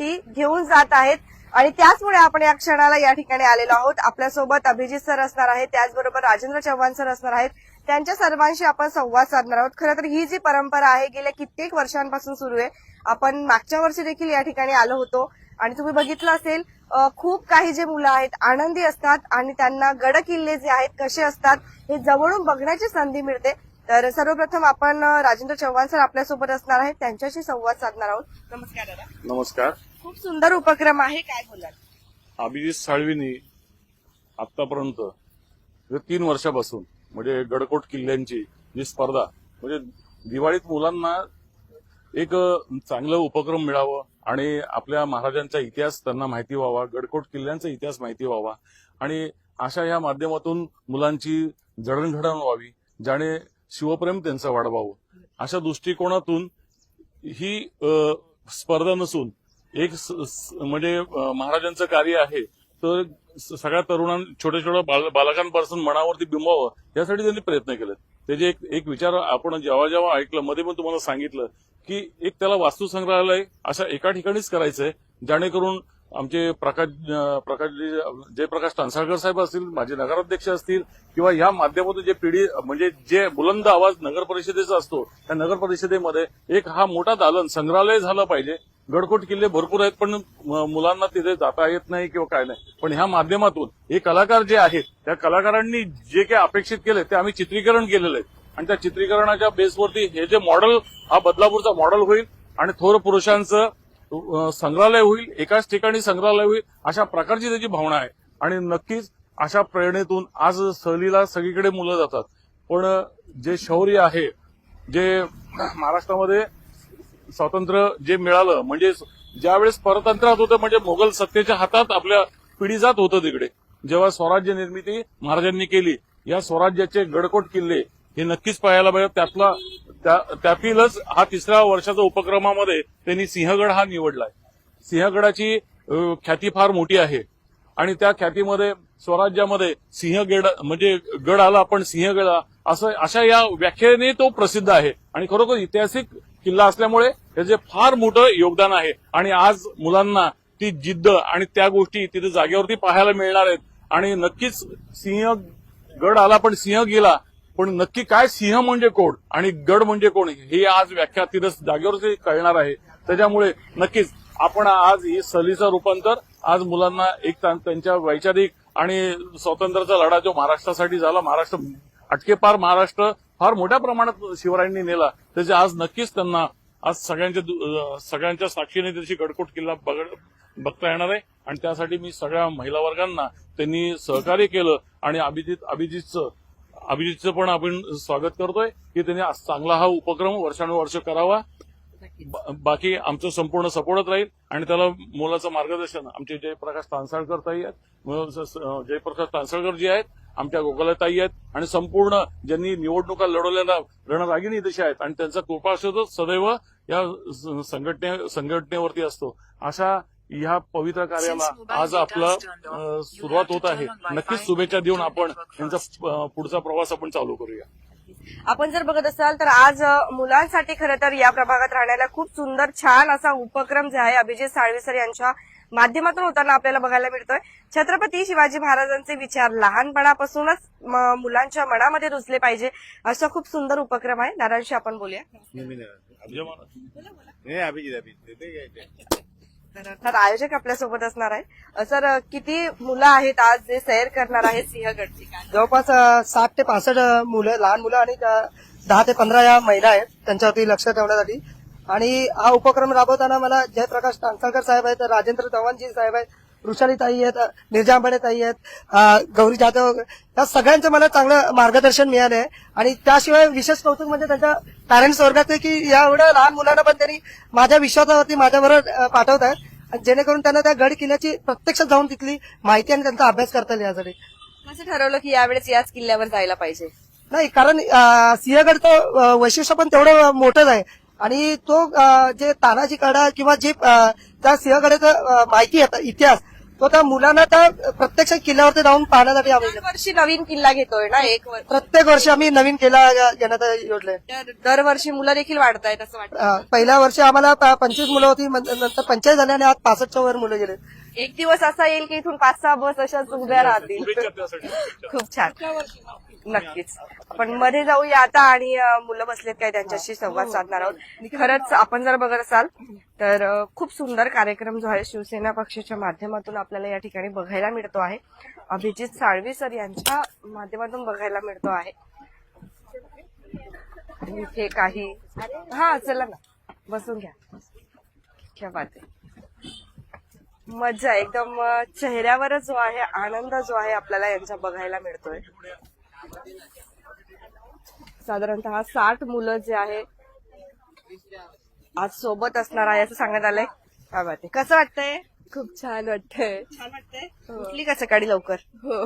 मुलांसाठी घेऊन जात आहेत. आणि त्याचमुळे आपण या क्षणाला या ठिकाणी आलेलो आहोत. आपल्यासोबत अभिजित सर असणार आहेत. त्याचबरोबर राजेंद्र चव्हाण सर असणार आहेत. त्यांच्या सर्वांशी आपण संवाद साधणार आहोत. खरं तर ही जी परंपरा आहे गेल्या कित्येक वर्षांपासून सुरू आहे. आपण मागच्या वर्षी देखील या ठिकाणी आलो होतो. आणि तुम्ही बघितलं असेल खूप काही जे मुलं आहेत आनंदी असतात आणि त्यांना गड किल्ले जे आहेत कसे असतात हे जवळून बघण्याची संधी मिळते. तर सर्वप्रथम आपण राजेंद्र चव्हाण सर आपल्यासोबत असणार आहेत. त्यांच्याशी संवाद साधणार आहोत. नमस्कार दादा. नमस्कार. खूप सुंदर उपक्रम आहे काय बोलाल? अभिजित साळवीनी आतापर्यंत तीन वर्षापासून म्हणजे गडकोट किल्ल्यांची जी स्पर्धा म्हणजे दिवाळीत मुलांना एक चांगलं उपक्रम मिळावं आणि आपल्या महाराजांचा इतिहास त्यांना माहिती व्हावा गडकोट किल्ल्यांचा इतिहास माहिती व्हावा आणि अशा या माध्यमातून मुलांची जडणघडण व्हावी ज्याने शिवप्रेम त्यांचं वाढवावं. अशा दृष्टिकोनातून ही स्पर्धा नसून एक स- स- म्हणजे महाराजांचं कार्य आहे. तर स- सगळ्या तरुणां छोट्या छोट्या बाल- बालकांपासून मनावरती बिंबावं यासाठी त्यांनी प्रयत्न केले त्याचे एक एक विचार आपण जेव्हा जेव्हा ऐकलं मध्ये पण तुम्हाला सांगितलं की एक त्याला वास्तुसंग्रहालय अशा एका ठिकाणीच करायचंय जेणेकरून आमचे प्रकाश प्रकाश जयप्रकाश टांसाळकर साहेब असतील माझे नगराध्यक्ष असतील किंवा या माध्यमातून जे पिढी म्हणजे जे बुलंद आवाज नगर परिषदेचा असतो त्या नगर परिषदेमध्ये एक हा मोठा दालन संग्रहालय झालं पाहिजे. गडकोट किल्ले भरपूर आहेत पण मुलांना तिथे जाता येत नाही किंवा काय नाही. पण ह्या माध्यमातून हे कलाकार जे आहेत त्या कलाकारांनी जे काही अपेक्षित केले ते आम्ही चित्रीकरण केलेलं आहे. आणि त्या चित्रीकरणाच्या बेसवरती हे जे मॉडेल हा बदलापूरचा मॉडेल होईल आणि थोर पुरुषांचं संग्रहालय होईल एकाच ठिकाणी संग्रहालय होईल अशा प्रकारची त्याची भावना आहे. आणि नक्कीच अशा प्रेरणेतून आज सहलीला सगळीकडे मुलं जातात. पण जे शौर्य आहे जे महाराष्ट्रामध्ये स्वातंत्र्य जे मिळालं म्हणजे ज्यावेळेस परतंत्रात होतं म्हणजे मोगल सत्तेच्या हातात आपल्या पिढी जात होतं तिकडे. जेव्हा स्वराज्य निर्मिती महाराजांनी केली या स्वराज्याचे गडकोट किल्ले हे नक्कीच पाहायला पाहिजे त्यातला त्यातीलच हा तिसऱ्या वर्षाच्या उपक्रमामध्ये त्यांनी सिंहगड हा निवडलाय. सिंहगडाची ख्याती फार मोठी आहे. आणि त्या ख्यातीमध्ये स्वराज्यामध्ये सिंहगड म्हणजे गड आला पण सिंहगडा असं अशा या व्याख्येने तो प्रसिद्ध आहे. आणि खरोखर ऐतिहासिक किल्ला असल्यामुळे त्याचे फार मोठं योगदान आहे. आणि आज मुलांना ती जिद्द आणि त्या गोष्टी तिथे जागेवरती पाहायला मिळणार आहेत. आणि नक्कीच सिंह गड आला पण सिंह गेला पण नक्की काय सिंह म्हणजे कोण आणि गड म्हणजे कोण हे आज व्याख्या जागेवरच कळणार आहे. त्याच्यामुळे नक्कीच आपण आज ही सहलीचं रूपांतर आज मुलांना एक त्यांच्या वैचारिक आणि स्वातंत्र्याचा लढा जो महाराष्ट्रासाठी झाला महाराष्ट्र अटकेपार महाराष्ट्र फार मोठ्या प्रमाणात शिवरायांनी नेला. त्याचे आज नक्कीच त्यांना आज सगळ्यांच्या दु- सगळ्यांच्या साक्षीने त्याची गडकोट किल्ला बघ- बघता येणार आहे. आणि त्यासाठी मी सगळ्या महिला वर्गांना त्यांनी सहकार्य केलं आणि अभिजित अभिजितचं अभिजितचं पण आपण स्वागत करतोय. की त्यांनी चांगला हा उपक्रम वर्षानुवर्ष करावा. बा- बाकी आमचं संपूर्ण सपोर्टच राहील आणि त्याला मुलाचं मार्गदर्शन आमचे जयप्रकाश तांसाळकर ताई आहेत. जयप्रकाश तांसाळकर जी आहेत आमच्या गोपालताई आहेत आणि संपूर्ण ज्यांनी निवडणुका लढवलेल्या रणरागिणी दिशा आहेत आणि त्यांचा कृपाशोधच सदैव या संघटने संघटनेवरती असतो. अशा ह्या पवित्र कार्याला आज आपलं सुरुवात होत आहे. नक्कीच शुभेच्छा देऊन आपण यांचा अ, पुढचा प्रवास आपण चालू करूया. आपण जर बघत असाल तर आज मुलांसाठी खरं तर या प्रभागात राहण्याला खूप सुंदर छान असा उपक्रम जे आहे अभिजित साळवी सर यांच्या माध्यमातून होताना आपल्याला बघायला मिळतोय. छत्रपती शिवाजी महाराजांचे विचार लहानपणापासूनच मुलांच्या मनामध्ये रुजले पाहिजे असा खूप सुंदर उपक्रम आहे. नारायणशी आपण बोलूया. अभिजित तर अर्थात आयोजक आपल्यासोबत असणार आहे. सर किती मुलं आहेत आज जे सैर करणार आहेत सिंहगडची? जवळपास सात साठ ते पासष्ट मुलं लहान मुलं आणि दहा ते पंधरा या महिला आहेत त्यांच्यावरती लक्ष ठेवण्यासाठी. आणि हा उपक्रम राबवताना मला जयप्रकाश टांगसाळकर साहेब आहेत राजेंद्र चव्हाणजी साहेब आहेत वृषाली ताई आहेत निर्जांबडे ताई आहेत गौरी जाधव या सगळ्यांचं मला चांगलं मार्गदर्शन मिळालं आहे आणि त्याशिवाय विशेष कौतुक म्हणजे त्यांच्या पॅरेंट्स वर्गाचे की या एवढ्या लहान मुलांना पण त्यांनी माझ्या विश्वासावरती माझ्याबरोबर पाठवत आहेत जेणेकरून त्यांना त्या गड किल्ल्याची प्रत्यक्ष जाऊन तिथली माहिती आणि त्यांचा अभ्यास करता येईल यासाठी. कसं ठरवलं की यावेळेस याच किल्ल्यावर जायला पाहिजे. नाही कारण सिंहगडचं वैशिष्ट्य पण तेवढं मोठंच आहे. आणि तो जे तानाजी कडा किंवा जे त्या सिंहगडाचं माहिती आहे इतिहास तो त्या मुलांना त्या प्रत्यक्ष किल्ल्यावरती जाऊन पाहण्यासाठी आम्ही गेलो. वर्षी नवीन किल्ला घेतोय ना एक वर्ष. प्रत्येक वर्षी आम्ही नवीन किल्ला घेण्यात योजले दरवर्षी मुलं देखील वाढत आहेत असं वाटतं. पहिल्या वर्षी आम्हाला प- पंचवीस मुलं होती नंतर पंचेचाळीस झाले आणि आज पासष्टच्या वर मुलं गेले. एक दिवस असा येईल की इथून पाच सहा बस अशाच उभ्या राहतील. खूप छान. नक्कीच. आपण मध्ये जाऊया आता आणि मुलं बसलेत काय त्यांच्याशी संवाद साधणार आहोत. खरंच आपण जर बघत असाल तर खूप सुंदर कार्यक्रम जो आहे शिवसेना पक्षाच्या माध्यमातून आपल्याला या ठिकाणी बघायला मिळतो आहे. अभिजित साळवी सर यांच्या माध्यमातून बघायला मिळतो आहे. इथे काही हा चला ना. बसून घ्या. क्या बात आहे. मजा एकदम चेहऱ्यावरच जो आहे आनंद जो आहे आपल्याला यांचा बघायला मिळतोय. साधारणतः साठ मुलं जे आहे आज सोबत असणार आहे असं सांगण्यात आलंय. काय आहे. कसं वाटतंय? खूप छान वाटतंय. छान वाटतंय. उठली का सकाळी लवकर? हो.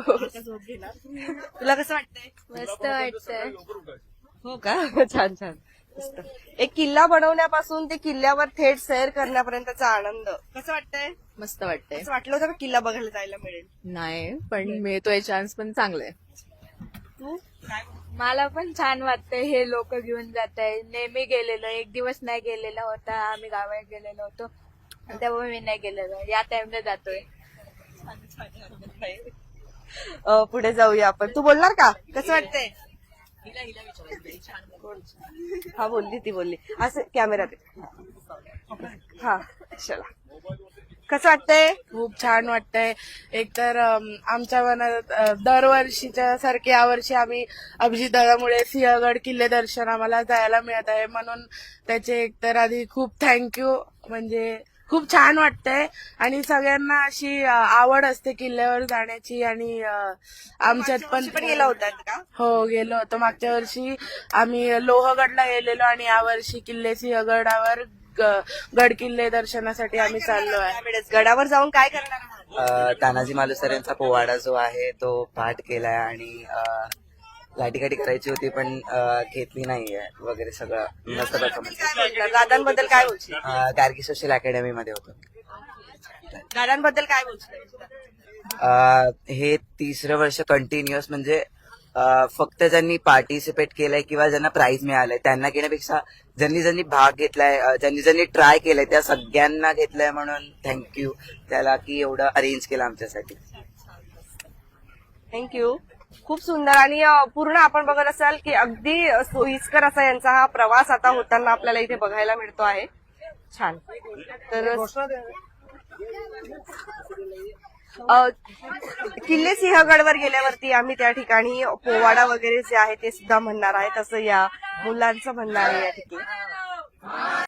तुला कसं वाटतंय? मस्त वाटतंय. हो का? छान छान. मस्त. एक किल्ला बनवण्यापासून ते किल्ल्यावर थेट सैर करण्यापर्यंतचा आनंद. कसं वाटतंय? मस्त वाटतंय. असं वाटलं होतं का किल्ला बघायला जायला मिळेल? नाही पण मिळतोय चान्स पण चांगलाय. तू? मला पण छान वाटतंय. हे लोक घेऊन जात आहे नेहमी गेलेलो. एक दिवस नाही गेलेला होता. आम्ही गावात गेलेलो होतो. तेव्हा मी नाही गेलेलो. या टाइमला जातोय. अ, पुढे जाऊया आपण. तू बोलणार का? कसं वाटतंय? हा बोलली ती बोलली. असं कॅमेरात हा चला. कसं वाटतंय? खूप छान वाटतंय. एकतर आमच्या मनात दरवर्षीच्या सारखे यावर्षी आम्ही अभिजितदादामुळे सिंहगड किल्ले दर्शन आम्हाला जायला मिळत आहे. म्हणून त्याचे एकतर आधी खूप थँक्यू म्हणजे खूप छान वाटतंय. आणि सगळ्यांना अशी आवड असते किल्ल्यावर जाण्याची आणि आमच्यात पण पण गेला होता का? हो गेलो होतो. मागच्या वर्षी आम्ही लोहगडला गेलेलो आणि यावर्षी किल्ले सिंहगडावर गड किल्ले दर्शनासाठी आम्ही चाललो आहे. त्यावेळेस गडावर जाऊन काय करणार आहात? अ, तानाजी मालुसर यांचा पोवाडा जो आहे तो पाठ केलाय आणि अ, लाठीकाठी करायची होती पण अ, घेतली नाहीये वगैरे सगळं. मस्त काय बोलणार? दादांबद्दल काय बोलशील? गार्गी सोशल अकॅडमी मध्ये होतो. दादांबद्दल काय बोलशील? अ, हे तिसरं वर्ष कंटिन्युअस म्हणजे फक्त ज्यांनी पार्टिसिपेट केलंय किंवा ज्यांना प्राइज मिळालंय त्यांना घेण्यापेक्षा ज्यांनी ज्यांनी भाग घेतलाय ज्यांनी ज्यांनी ट्राय केलंय त्या सगळ्यांना घेतलंय म्हणून थँक्यू त्याला की एवढं अरेंज केलं आमच्यासाठी. थँक्यू खूप सुंदर आणि पूर्ण आपण बघत असाल की अगदी सोयीस्कर असा यांचा हा प्रवास आता होताना आपल्याला इथे बघायला मिळतो आहे. छान. तर किल्ले सिंहगडवर गेल्यावरती आम्ही त्या ठिकाणी पोवाडा वगैरे जे आहे ते सुद्धा म्हणणार आहे तसं या मुलांचं म्हणणं आहे या ठिकाणी.